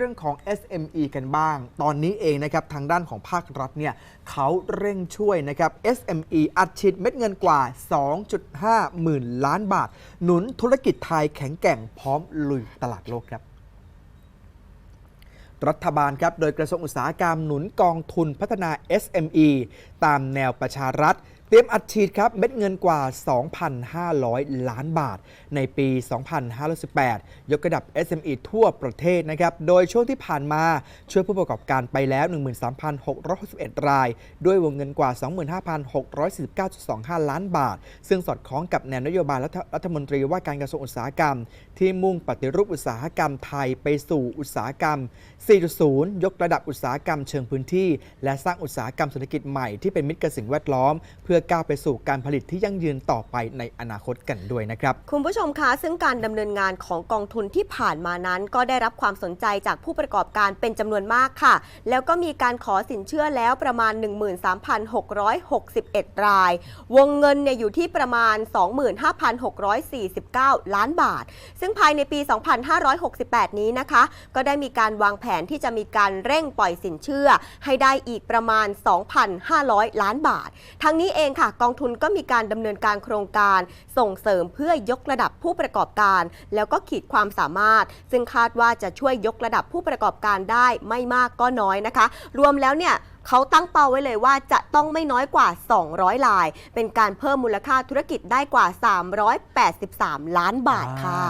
รื่องของ SME กันบ้าง ตอนนี้เองนะครับทางด้านของภาครัฐเนี่ยเขาเร่งช่วยนะครับ SME อัดฉีดเม็ดเงินกว่า 2.5 หมื่นล้านบาท หนุนธุรกิจไทยแข็งแกร่งพร้อมลุยตลาดโลกครับรัฐบาลครับ โดยกระทรวงอุตสาหกรรมหนุนกองทุนพัฒนา SME ตามแนวประชารัฐ เตรียมอัดฉีดครับเม็ดเงินกว่า 2,500 ล้านบาท ในปี 2518 ยกระดับ SME ทั่วประเทศนะครับ โดยช่วงที่ผ่านมาช่วยผู้ประกอบการไปแล้ว 13,661 ราย ด้วยวงเงินกว่า 25,649.25 ล้านบาท ซึ่งสอดคล้องกับแนวนโยบายรัฐรัฐมนตรีว่าการกระทรวงอุตสาหกรรม ที่มุ่งปฏิรูปอุตสาหกรรมไทยไปสู่อุตสาหกรรม 4.0 ยกระดับอุตสาหกรรมเชิงพื้นที่ และสร้างอุตสาหกรรมเศรษฐกิจใหม่ที่เป็นมิตรกับสิ่งแวดล้อม เพื่อก้าวไปสู่การผลิตที่ยั่งยืนต่อไปในอนาคตกันด้วยนะครับ คุณผู้ชมคะซึ่งการดำเนินงานของกองทุนที่ผ่านมานั้น ก็ได้รับความสนใจจากผู้ประกอบการเป็นจำนวนมากค่ะ แล้วก็มีการขอสินเชื่อแล้วประมาณ 13,661 ราย วงเงินเนี่ยอยู่ที่ประมาณ 25,649 ล้านบาท ซึ่งภายในปี 2568 นี้นะคะ ก็ได้มีการวางแผนที่จะมีการเร่งปล่อยสินเชื่อ ให้ได้อีกประมาณ 2,500 ล้านบาท ทั้งนี้เองค่ะ กองทุนก็มีการดำเนินการโครงการส่งเสริมเพื่อยกระดับผู้ประกอบการ แล้วก็ขีดความสามารถ ซึ่งคาดว่าจะช่วยยกระดับผู้ประกอบการได้ไม่มากก็น้อยนะคะ รวมแล้วเนี่ยเขาตั้งเป้าไว้เลยว่าจะต้องไม่น้อยกว่า 200 ลาย เป็นการเพิ่มมูลค่าธุรกิจได้กว่า 383 ล้านบาทค่ะ